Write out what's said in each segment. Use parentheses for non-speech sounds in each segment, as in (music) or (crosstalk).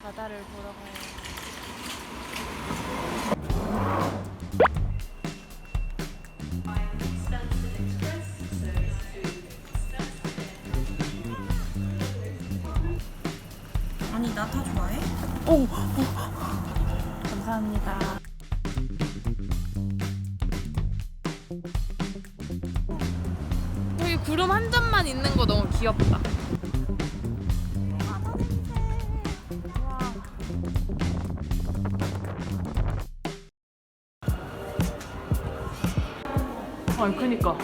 바다를 보러 가요. 아니 나다 좋아해? 오, 오. 감사합니다. 여기 구름 한 점만 있는 거 너무 귀엽다. 아니 그니까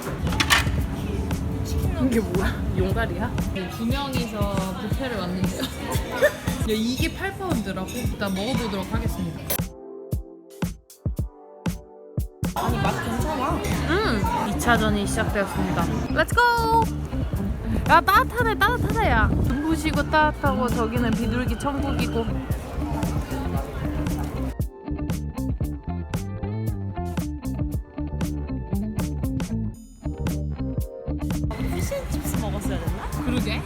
이게 뭐야? 용가리야? 두 명이서 뷔페를 왔는데요. (laughs) 야 이게 8파운드라고? 일단 먹어보도록 하겠습니다. 아니 맛 괜찮아. 음, 2차전이 시작되었습니다. 렛츠 고! 야 따뜻하네 따뜻하다 야. 눈부시고 따뜻하고 저기는 비둘기 천국이고. 그러게.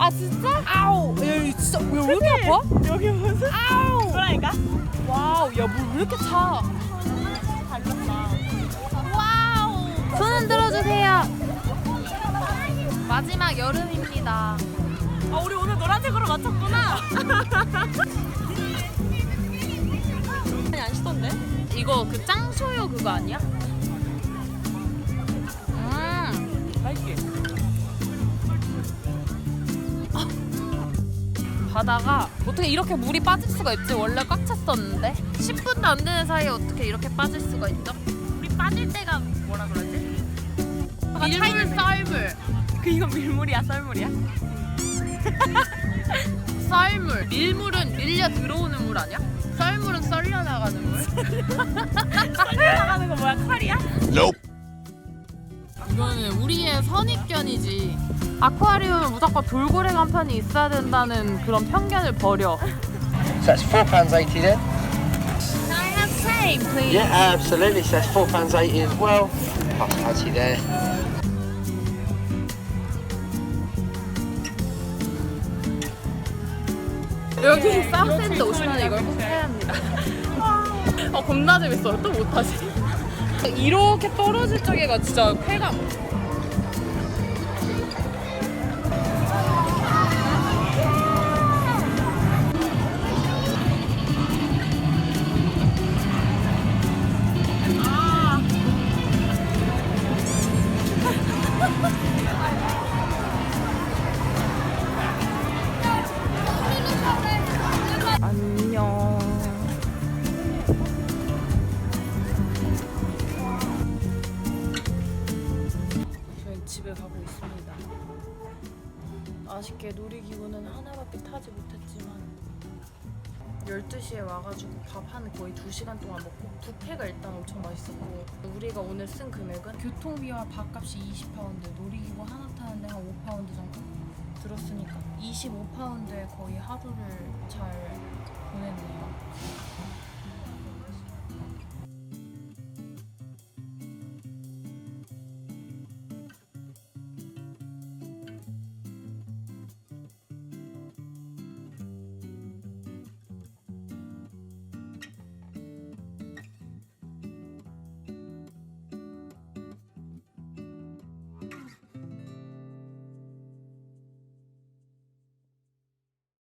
아 진짜? 아우 야 진짜 왜, 왜 이렇게 아파? 여기 무슨? 아우 그러니까? 와우 야물 왜 이렇게 차? 여름입니다 아 우리 오늘 노란색으로 맞췄구나. 아니 안 씻던데? 이거 그 짱쇼요 그거 아니야? 음 맛있게. 바다가 어떻게 이렇게 물이 빠질 수가 있지? 원래 꽉 찼었는데 10분도 안 되는 사이에 어떻게 이렇게 빠질 수가 있죠? 우리 빠질 때가 뭐라 그러지? 밀물 썰물 그 이건 밀물이야 썰물이야? 썰물 밀물은 밀려 들어오는 물 아니야? 썰물은 썰려 나가는 물 나가는 거 뭐야 칼이야? 이거는 우리의 선입견이지 아쿠아리움은 무조건 돌고래 간판이 있어야 된다는 그런 편견을 버려 So that's four pounds eighty then. Can I have same please? Yeah, absolutely. So that's four pounds eighty as well. Hospitality there. 여기 사우스엔드 오시면 이걸 꼭 해야 합니다. 아 (laughs) 겁나 재밌어요. 또 못하지. 이렇게 떨어질 적에가 진짜 쾌감. 아쉽게 놀이기구는 하나밖에 타지 못했지만 12시에 와가지고 밥 한 거의 2시간 동안 먹고 뷔페가 일단 엄청 맛있었고 우리가 오늘 쓴 금액은 교통비와 밥값이 20파운드 놀이기구 하나 타는데 한 5파운드 정도 들었으니까 25파운드에 거의 하루를 잘 보냈네요.